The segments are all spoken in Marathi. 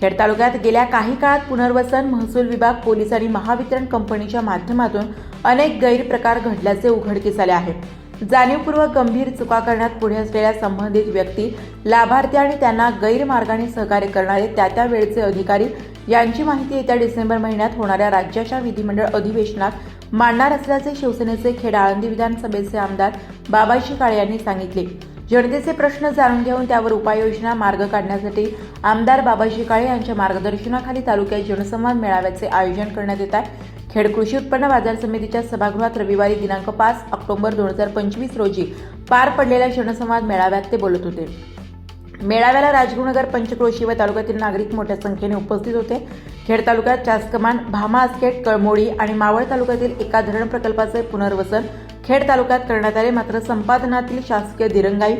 खेड तालुक्यात गेल्या काही काळात पुनर्वसन महसूल विभाग पोलीस आणि महावितरण कंपनीच्या माध्यमातून अनेक गैरप्रकार घडल्याचे उघडकीस आले आहे. जाणीवपूर्वक गंभीर चुका करण्यात पुढे असलेल्या संबंधित व्यक्ती लाभार्थी आणि त्यांना गैरमार्गाने सहकार्य करणारे त्या त्या वेळचे अधिकारी यांची माहिती येत्या डिसेंबर महिन्यात होणाऱ्या राज्याच्या विधिमंडळ अधिवेशनात मांडणार असल्याचे शिवसेनेचे खेड आळंदी विधानसभेचे आमदार बाबाजी काळे यांनी सांगितले. जनतेचे प्रश्न जाणून घेऊन त्यावर उपाययोजना मार्ग काढण्यासाठी आमदार बाबाजी काळे यांच्या मार्गदर्शनाखाली तालुक्यात जनसंवाद मेळाव्याचे आयोजन करण्यात येत आहे. खेड कृषी उत्पन्न बाजार समितीच्या सभागृहात रविवारी दिनांक पाच ऑक्टोबर दोन हजार पंचवीस रोजी पार पडलेल्या जनसंवाद मेळाव्यात ते बोलत होते. मेळाव्याला राजगुरुनगर पंचक्रोशी व तालुक्यातील नागरिक मोठ्या संख्येने उपस्थित होते. खेड तालुक्यात चासकमान भामा आसखेड कळमोडी आणि मावळ तालुक्यातील एका धरण प्रकल्पाचे पुनर्वसन खेड तालुक्यात करण्यात आले मात्र संपादनातील शासकीय दिरंगाई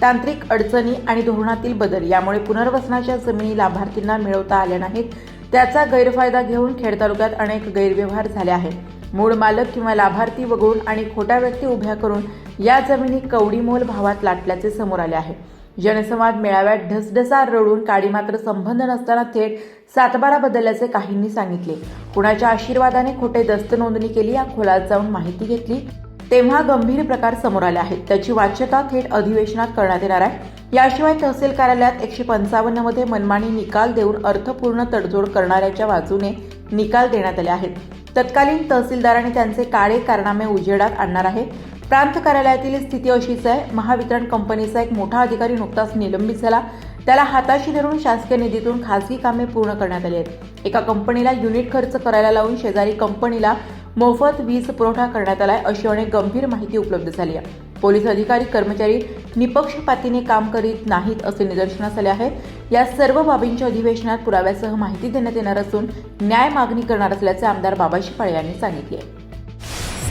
तांत्रिक अडचणी आणि धोरणातील बदल यामुळे पुनर्वसनाच्या जमिनी लाभार्थींना मिळवता आल्या नाहीत. त्याचा गैरफायदा घेऊन खेड तालुक्यात अनेक गैरव्यवहार झाले आहेत. मूळ मालक किंवा लाभार्थी वगळून आणि खोट्या व्यक्ती उभ्या करून या जमिनी कवडीमोल भावात लाटल्याचे समोर आले आहे. जनसंवाद मेळाव्यात ढसढसा रडून काडी मात्र संबंध नसताना थेट सातबारा बदलल्याचे काहींनी सांगितले. कुणाच्या आशीर्वादाने खोटे दस्त नोंदणी केली या खोलात जाऊन माहिती घेतली. तेव्हा गंभीर प्रकार समोर आले आहेत. त्याची वाच्यता थेट अधिवेशनात करण्यात येणार आहे. याशिवाय तहसील कार्यालयात एकशे पंचावन्नमध्ये मनमानी निकाल देऊन अर्थपूर्ण तडजोड करणाऱ्याच्या बाजूने निकाल देण्यात आले आहेत. तत्कालीन तहसीलदारांनी त्यांचे काळे कारनामे उजेडात आणणार आहे. प्रांत कार्यालयातील स्थिती अशीच आहे. महावितरण कंपनीचा एक मोठा अधिकारी नुकताच निलंबित झाला. त्याला हाताशी धरून शासकीय निधीतून खासगी कामे पूर्ण करण्यात आली आहेत. एका कंपनीला युनिट खर्च करायला लावून शेजारी कंपनीला मोफत वीज पुरवठा करण्यात आलाय अशी अनेक गंभीर माहिती उपलब्ध झाली आहे. पोलीस अधिकारी कर्मचारी निपक्षपातीने काम करीत नाहीत असे निदर्शनास आले आहे. या सर्व बाबींच्या अधिवेशनात पुराव्यासह माहिती देण्यात येणार असून न्याय मागणी करणार असल्याचे आमदार बाबाजी काळे यांनी सांगितले